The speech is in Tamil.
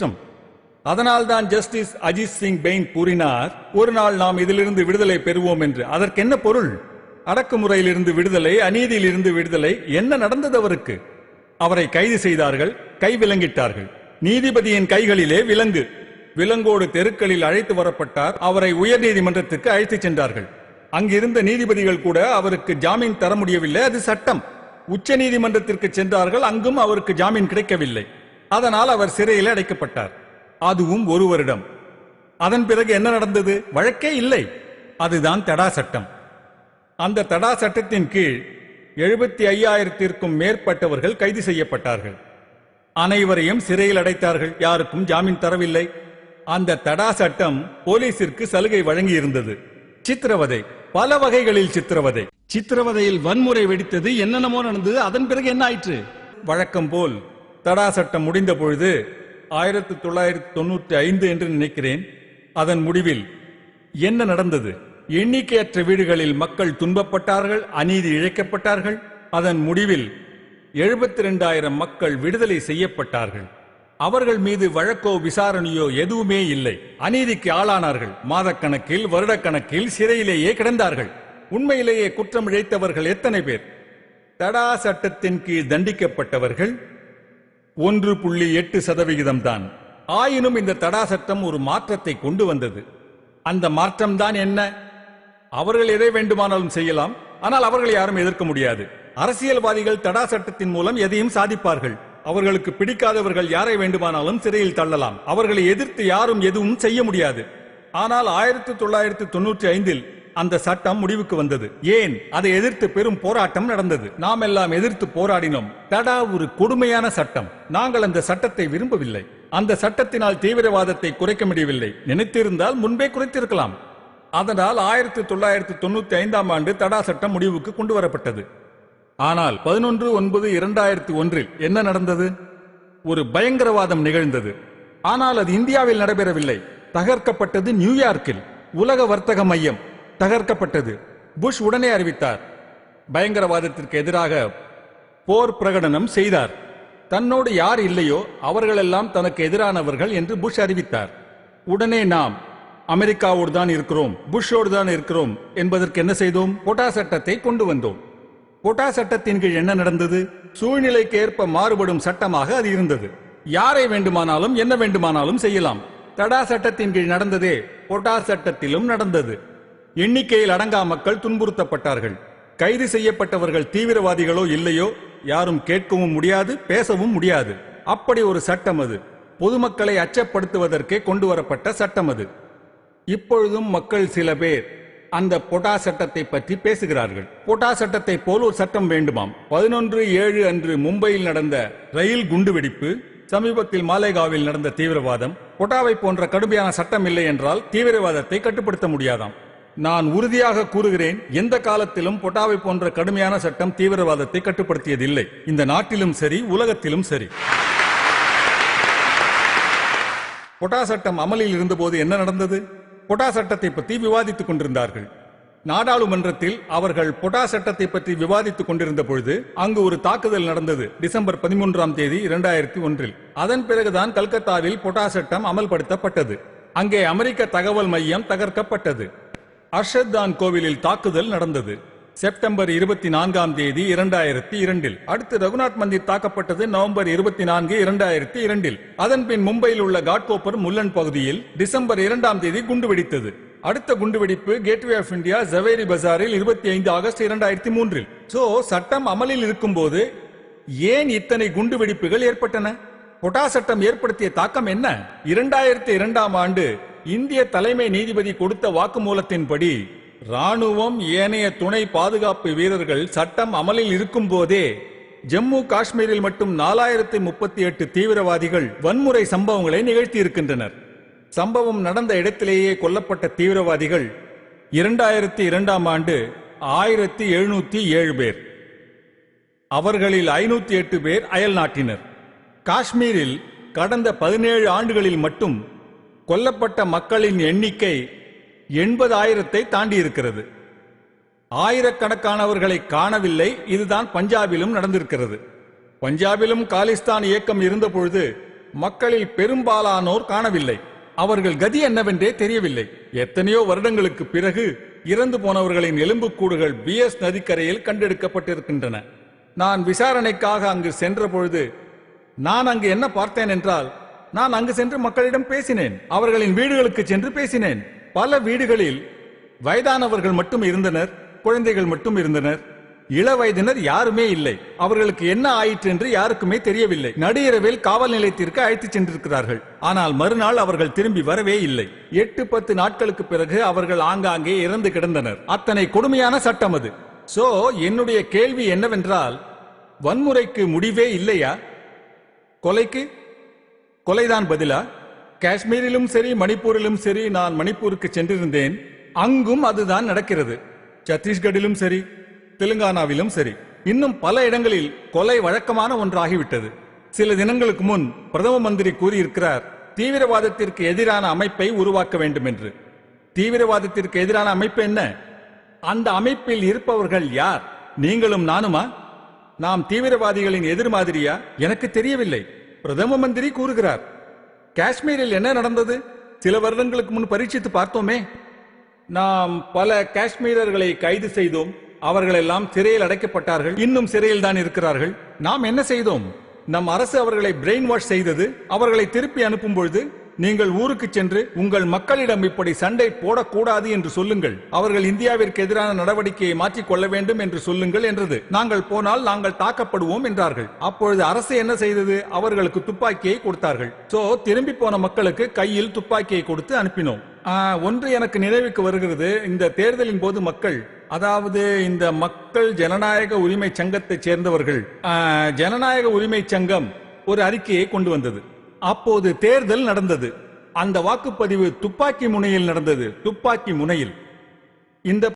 குற்றம் அதனால்தான் ஜஸ்டிஸ் அஜித் சிங் பெயின் கூறினார் ஒரு நாள் நாம் இதிலிருந்து விடுதலை பெறுவோம் என்று. அதற்கு என்ன பொருள்? அடக்குமுறையிலிருந்து விடுதலை அநீதியிலிருந்து விடுதலை என்ன நடந்தது அவருக்கு? அவரை கைது செய்தார்கள் கை விலங்கிட்டார்கள். நீதிபதியின் கைகளிலே விலங்கு. விலங்கோடு தெருக்களில் அழைத்து வரப்பட்டார் அவரை உயர்நீதிமன்றத்துக்கு அழைத்துச் சென்றார்கள். அங்கிருந்த நீதிபதிகள் கூட அவருக்கு ஜாமீன் தர முடியவில்லை அது சட்டம். உச்ச நீதிமன்றத்திற்கு சென்றார்கள் அங்கும் அவருக்கு ஜாமீன் கிடைக்கவில்லை. அதனால் அவர் சிறையில் அடைக்கப்பட்டார். அதுவும் ஒரு வருடம். அதன் பிறகு என்ன நடந்தது? வழக்கே இல்லை. அதுதான் தடா சட்டம். அந்த தடா சட்டத்தின் கீழ் எழுபத்தி ஐயாயிரத்திற்கும் மேற்பட்டவர்கள் கைது செய்யப்பட்டார்கள். அனைவரையும் சிறையில் அடைத்தார்கள். யாருக்கும் ஜாமீன் தரவில்லை. அந்த தடா சட்டம் போலீசிற்கு சலுகை வழங்கி இருந்தது சித்திரவதை. பல வகைகளில் சித்திரவதை. சித்திரவதையில் வன்முறை வெடித்தது என்னென்னமோ நடந்தது. அதன் பிறகு என்ன ஆயிற்று? வழக்கம் போல் தடா சட்டம் முடிந்த பொழுது ஆயிரத்தி தொள்ளாயிரத்தி தொண்ணூற்றி ஐந்து என்று நினைக்கிறேன். அதன் முடிவில் என்ன நடந்தது? எண்ணிக்கையற்ற வீடுகளில் மக்கள் துன்பப்பட்டார்கள் அநீதி இழைக்கப்பட்டார்கள். அதன் முடிவில் எழுபத்தி ரெண்டாயிரம் மக்கள் விடுதலை செய்யப்பட்டார்கள். அவர்கள் மீது வழக்கோ விசாரணையோ எதுவுமே இல்லை. அநீதிக்கு ஆளானார்கள். மாதக்கணக்கில் வருடக்கணக்கில் சிறையிலேயே கிடந்தார்கள். உண்மையிலேயே குற்றம் இழைத்தவர்கள் எத்தனை பேர்? தடா சட்டத்தின் கீழ் தண்டிக்கப்பட்டவர்கள் ஒன்று புள்ளி எட்டு சதவிகிதம் தான் ஆயினும் இந்த தடா சட்டம் ஒரு மாற்றத்தை கொண்டு வந்தது. அந்த மாற்றம் தான் என்ன? அவர்கள் எதை வேண்டுமானாலும் செய்யலாம். ஆனால் அவர்களை யாரும் எதிர்க்க முடியாது. அரசியல்வாதிகள் தடா சட்டத்தின் மூலம் எதையும் சாதிப்பார்கள். அவர்களுக்கு பிடிக்காதவர்கள் யாரை வேண்டுமானாலும் சிறையில் தள்ளலாம். அவர்களை எதிர்த்து யாரும் எதுவும் செய்ய முடியாது. ஆனால் ஆயிரத்தி தொள்ளாயிரத்தி தொண்ணூற்றி ஐந்தில் அந்த சட்டம் முடிவுக்கு வந்தது. ஏன்? அதை எதிர்த்து பெரும் போராட்டம் நடந்தது. நாம் எல்லாம் எதிர்த்து போராடினோம். தடா ஒரு கொடுமையான சட்டம். நாங்கள் அந்த சட்டத்தை விரும்பவில்லை. அந்த சட்டத்தினால் தீவிரவாதத்தை குறைக்க முடியவில்லை. நினைத்திருந்தால் முன்பே குறைத்திருக்கலாம். அதனால் ஆயிரத்தி தொள்ளாயிரத்தி தொண்ணூத்தி ஐந்தாம் ஆண்டு தடா சட்டம் முடிவுக்கு கொண்டு வரப்பட்டது. ஆனால் பதினொன்று ஒன்பது இரண்டாயிரத்தி ஒன்றில் என்ன நடந்தது? ஒரு பயங்கரவாதம் நிகழ்ந்தது. ஆனால் அது இந்தியாவில் நடைபெறவில்லை. தகர்க்கப்பட்டது நியூயார்க்கில். உலக வர்த்தக மையம். தகர்க்கப்பட்டது. புஷ் உடனே அறிவித்தார். பயங்கரவாதத்திற்கு எதிராக போர் பிரகடனம் செய்தார். தன்னோடு யார் இல்லையோ அவர்களெல்லாம் தனக்கு எதிரானவர்கள் என்று புஷ் அறிவித்தார். உடனே நாம் அமெரிக்காவோடு தான் இருக்கிறோம் புஷ்ஷோடு தான் இருக்கிறோம் என்பதற்கு என்ன செய்தோம்? பொட்டா சட்டத்தை கொண்டு வந்தோம். பொட்டா சட்டத்தின் கீழ் என்ன நடந்தது? சூழ்நிலைக்கு ஏற்ப மாறுபடும் சட்டமாக அது இருந்தது. யாரை வேண்டுமானாலும் என்ன வேண்டுமானாலும் செய்யலாம். தடா சட்டத்தின் கீழ் நடந்ததே பொட்டா சட்டத்திலும் நடந்தது. எண்ணிக்கையில் அடங்கா மக்கள் துன்புறுத்தப்பட்டார்கள். கைது செய்யப்பட்டவர்கள் தீவிரவாதிகளோ இல்லையோ யாரும் கேட்கவும் முடியாது பேசவும் முடியாது. அப்படி ஒரு சட்டம் அது. பொதுமக்களை அச்சப்படுத்துவதற்கே கொண்டு வரப்பட்ட சட்டம் அது. இப்பொழுதும் மக்கள் சில பேர் அந்த பொட்டா சட்டத்தை பற்றி பேசுகிறார்கள். பொட்டா சட்டத்தை போல் ஒரு சட்டம் வேண்டுமாம். பதினொன்று ஏழு அன்று மும்பையில் நடந்த ரயில் குண்டுவெடிப்பு சமீபத்தில் மாலேகாவில் நடந்த தீவிரவாதம் பொட்டாவை போன்ற கடுமையான சட்டம் இல்லை என்றால் தீவிரவாதத்தை கட்டுப்படுத்த முடியாதாம். நான் உறுதியாக கூறுகிறேன் எந்த காலத்திலும் பொட்டாவை போன்ற கடுமையான சட்டம் தீவிரவாதத்தை கட்டுப்படுத்தியதில்லை. இந்த நாட்டிலும் சரி உலகத்திலும் சரி. பொட்டா சட்டம் அமலில் இருந்தபோது என்ன நடந்தது? பொட்டா சட்டத்தை பற்றி விவாதித்துக் கொண்டிருந்தார்கள். நாடாளுமன்றத்தில் அவர்கள் பொட்டா சட்டத்தை பற்றி விவாதித்துக் கொண்டிருந்த பொழுது அங்கு ஒரு தாக்குதல் நடந்தது டிசம்பர் பதிமூன்றாம் தேதி இரண்டாயிரத்தி ஒன்றில். அதன் பிறகுதான் கல்கத்தாவில் பொட்டா சட்டம் அமல்படுத்தப்பட்டது. அங்கே அமெரிக்க தகவல் மையம் தகர்க்கப்பட்டது. அர்ஷத்தான் கோவிலில் தாக்குதல் நடந்தது. செப்டம்பர் இருபத்தி நான்காம் தேதி இரண்டாயிரத்தி இரண்டில். அடுத்து ரகுநாத் மந்திர் தாக்கப்பட்டது நவம்பர் இருபத்தி நான்கு இரண்டாயிரத்தி இரண்டில். அதன் பின் மும்பையில் உள்ள காட்கோப்பர் முல்லன் பகுதியில் டிசம்பர் இரண்டாம் தேதி குண்டு வெடித்தது. அடுத்த குண்டுவெடிப்பு கேட்வே ஆஃப் இந்தியா ஜவேரி பஜாரில் இருபத்தி ஐந்து ஆகஸ்ட் இரண்டாயிரத்தி மூன்றில். சோ சட்டம் அமலில் இருக்கும்போது ஏன் இத்தனை குண்டுவெடிப்புகள் ஏற்பட்டன? பொட்டா சட்டம் ஏற்படுத்திய தாக்கம் என்ன? இரண்டாயிரத்தி இரண்டாம் ஆண்டு இந்திய தலைமை நீதிபதி கொடுத்த வாக்குமூலத்தின்படி ராணுவம் ஏனைய துணை பாதுகாப்பு வீரர்கள் சட்டம் அமலில் இருக்கும் போதே ஜம்மு காஷ்மீரில் மட்டும் நாலாயிரத்தி முப்பத்தி எட்டு தீவிரவாதிகள் வன்முறை சம்பவங்களை நிகழ்த்தி இருக்கின்றனர் சம்பவம் நடந்த இடத்திலேயே கொல்லப்பட்ட தீவிரவாதிகள் இரண்டாயிரத்தி இரண்டாம் ஆண்டு ஆயிரத்தி எழுநூத்தி ஏழு பேர். அவர்களில் ஐநூத்தி எட்டு பேர் அயல்நாட்டினர். காஷ்மீரில் கடந்த பதினேழு ஆண்டுகளில் மட்டும் கொல்லப்பட்ட மக்களின் எண்ணிக்கை எண்பதாயிரத்தை தாண்டி இருக்கிறது ஆயிரக்கணக்கானவர்களை காணவில்லை இதுதான் பஞ்சாபிலும் நடந்திருக்கிறது. பஞ்சாபிலும் காலிஸ்தான் இயக்கம் இருந்தபொழுது மக்களில் பெரும்பாலானோர் காணவில்லை. அவர்கள் கதி என்னவென்றே தெரியவில்லை. எத்தனையோ வருடங்களுக்கு பிறகு இறந்து போனவர்களின் எலும்புக்கூடுகள் பிஎஸ் நதிக்கரையில் கண்டெடுக்கப்பட்டிருக்கின்றன. நான் விசாரணைக்காக அங்கு சென்ற பொழுது நான் அங்கு என்ன பார்த்தேன் என்றால் நான் அங்கு சென்று மக்களிடம் பேசினேன். அவர்களின் வீடுகளுக்கு சென்று பேசினேன். பல வீடுகளில் வயதானவர்கள் மட்டும் இருந்தனர் குழந்தைகள் மட்டும் இருந்தனர். இள வயதினர் யாருமே இல்லை. அவர்களுக்கு என்ன ஆயிற்று என்று யாருக்குமே தெரியவில்லை. நடுஇரவில் காவல் நிலையத்திற்கு அழைத்துச் சென்றிருக்கிறார்கள். ஆனால் மறுநாள் அவர்கள் திரும்பி வரவே இல்லை. எட்டு பத்து நாட்களுக்கு பிறகு அவர்கள் ஆங்காங்கே இறந்து கிடந்தனர். அத்தனை கொடுமையான சட்டம் அது. சோ என்னுடைய கேள்வி என்னவென்றால் வன்முறைக்கு முடிவே இல்லையா? கொலைக்கு? கொலைதான் பதிலா? காஷ்மீரிலும் சரி மணிப்பூரிலும் சரி நான் மணிப்பூருக்கு சென்றிருந்தேன். அங்கும் அதுதான் நடக்கிறது. சத்தீஸ்கடிலும் சரி தெலுங்கானாவிலும் சரி. இன்னும் பல இடங்களில் கொலை வழக்கமான ஒன்றாகிவிட்டது. சில தினங்களுக்கு முன் பிரதம மந்திரி கூறியிருக்கிறார் தீவிரவாதத்திற்கு எதிரான அமைப்பை உருவாக்க வேண்டும் என்று தீவிரவாதத்திற்கு எதிரான அமைப்பு என்ன? அந்த அமைப்பில் இருப்பவர்கள் யார்? நீங்களும் நானுமா? நாம் தீவிரவாதிகளின் எதிர்மாதிரியா? எனக்கு தெரியவில்லை. பிரதம மந்திரி கூறுகிறார் காஷ்மீரில் என்ன நடந்தது? சில வருடங்களுக்கு முன் பரீட்சித்து பார்த்தோமே. நாம் பல காஷ்மீரர்களை கைது செய்தோம். அவர்கள் எல்லாம் சிறையில் அடைக்கப்பட்டார்கள். இன்னும் சிறையில் தான் இருக்கிறார்கள். நாம் என்ன செய்தோம்? நம் அரசு அவர்களை பிரெயின் வாஷ் செய்தது. அவர்களை திருப்பி அனுப்பும் பொழுது நீங்கள் ஊருக்கு சென்று உங்கள் மக்களிடம் இப்படி சண்டை போடக்கூடாது என்று சொல்லுங்கள். அவர்கள் இந்தியாவிற்கு எதிரான நடவடிக்கையை மாற்றிக் கொள்ள வேண்டும் என்று சொல்லுங்கள் என்றது. நாங்கள் போனால் நாங்கள் தாக்கப்படுவோம் என்றார்கள். அப்பொழுது அரசு என்ன செய்தது? அவர்களுக்கு துப்பாக்கியை கொடுத்தார்கள். சோ திரும்பி போன மக்களுக்கு கையில் துப்பாக்கியை கொடுத்து அனுப்பினோம். ஒன்று எனக்கு நினைவுக்கு வருகிறது. இந்த தேர்தலின் போது மக்கள் அதாவது இந்த மக்கள் ஜனநாயக உரிமை சங்கத்தை சேர்ந்தவர்கள் ஜனநாயக உரிமை சங்கம் ஒரு அறிக்கையை கொண்டு வந்தது. அப்போது தேர்தல் நடந்தது. அந்த வாக்குப்பதிவு துப்பாக்கி முனையில் நடந்தது. துப்பாக்கி முனையில். இந்த